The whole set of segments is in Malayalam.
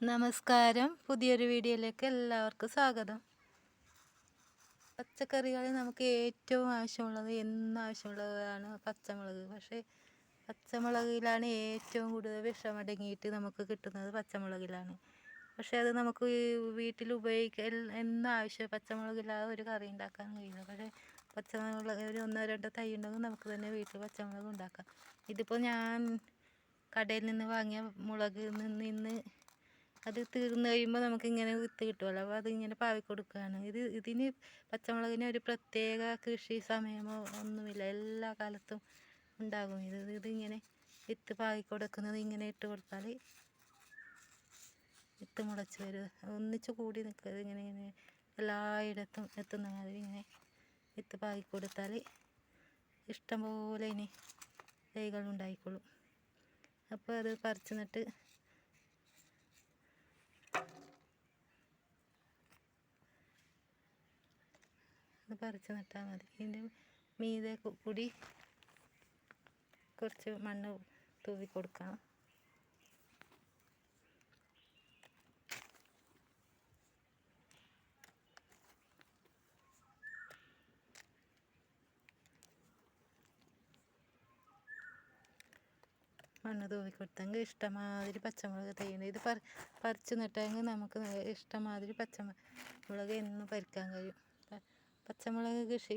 നമസ്കാരം. പുതിയൊരു വീഡിയോയിലേക്ക് എല്ലാവർക്കും സ്വാഗതം. പച്ചക്കറികളിൽ നമുക്ക് ഏറ്റവും ആവശ്യമുള്ളത് എന്നും ആവശ്യമുള്ളതാണ് പച്ചമുളക്. പക്ഷേ പച്ചമുളകിലാണ് ഏറ്റവും കൂടുതൽ വിഷമടങ്ങിയിട്ട് നമുക്ക് കിട്ടുന്നത് പച്ചമുളകിലാണ്. പക്ഷേ അത് നമുക്ക് വീട്ടിൽ ഉപയോഗിക്കാൻ എന്നും ആവശ്യം പച്ചമുളകില്ലാതെ ഒരു കറി ഉണ്ടാക്കാൻ കഴിയില്ല. പക്ഷേ പച്ചമുളക് ഒരു ഒന്നോ രണ്ടോ തൈ ഉണ്ടെങ്കിൽ നമുക്ക് തന്നെ വീട്ടിൽ പച്ചമുളക് ഉണ്ടാക്കാം. ഇതിപ്പോൾ ഞാൻ കടയിൽ നിന്ന് വാങ്ങിയ മുളക് നിന്ന് അത് തീർന്നു കഴിയുമ്പോൾ നമുക്ക് ഇങ്ങനെ വിത്ത് കിട്ടുമല്ലോ അപ്പോൾ അതിങ്ങനെ പാവി കൊടുക്കുകയാണ് ഇത് ഇതിന് പച്ചമുളകിന് ഒരു പ്രത്യേക കൃഷി സമയമോ ഒന്നുമില്ല. എല്ലാ കാലത്തും ഉണ്ടാകും ഇത്. ഇതിങ്ങനെ വിത്ത് പാവി കൊടുക്കുന്നത് ഇങ്ങനെ ഇട്ട് കൊടുത്താൽ വിത്ത് മുളച്ച് വരും. ഒന്നിച്ച് കൂടി നിൽക്കുക ഇങ്ങനെ ഇങ്ങനെ എല്ലായിടത്തും എത്തുന്ന മാതിരി ഇങ്ങനെ വിത്ത് പാകി കൊടുത്താൽ ഇഷ്ടംപോലെ ഇനി തൈകൾ ഉണ്ടായിക്കോളും. അപ്പോൾ അത് പറിച്ച് നട്ട് അത് പറിച്ച് നട്ടാൽ മതി. ഇതിന്റെ മീതെ കൂടി കുറച്ച് മണ്ണ് തൂവി കൊടുക്കണം. മണ്ണ് തൂവി കൊടുത്തെങ്കിൽ ഇഷ്ടമാതിരി പച്ചമുളക് തയ്യുണ്ട് ഇത് പറി പറിച്ച് നട്ടെങ്കിൽ നമുക്ക് ഇഷ്ടമാതിരി പച്ചമുളക് എന്നും പറിക്കാൻ കഴിയും. പച്ചമുളക് കൃഷി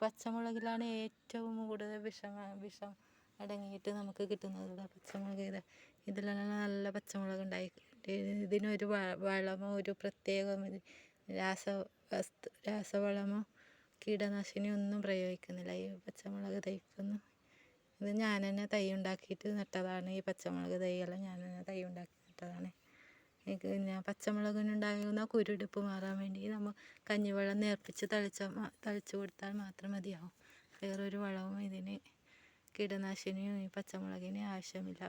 പച്ചമുളകിലാണ് ഏറ്റവും കൂടുതൽ വിഷം വിഷം അടങ്ങിയിട്ട് നമുക്ക് കിട്ടുന്നത്. പച്ചമുളക് ഇത്. ഇതിലെല്ലാം നല്ല പച്ചമുളക് ഉണ്ടായി ഇതിനൊരു വളമോ ഒരു പ്രത്യേക രാസ വസ്തു രാസവളമോ കീടനാശിനി ഒന്നും പ്രയോഗിക്കുന്നില്ല. ഈ പച്ചമുളക് തൈക്കൊന്നും. ഇത് ഞാൻ തന്നെ തൈ ഉണ്ടാക്കിയിട്ട് നട്ടതാണ്. ഈ പച്ചമുളക് തൈയെല്ലാം ഞാൻ തന്നെ തൈ ഉണ്ടാക്കി നട്ടതാണ്. പിന്നെ പച്ചമുളകിനുണ്ടാകുന്ന കുരുടിപ്പ് മാറാൻ വേണ്ടി നമ്മൾ കഞ്ഞിവെള്ളം നേർപ്പിച്ച് തളിച്ച തളിച്ചു കൊടുത്താൽ മാത്രം മതിയാവും. വേറൊരു വളവും ഇതിന് കീടനാശിനിയും ഈ പച്ചമുളകിന് ആവശ്യമില്ല.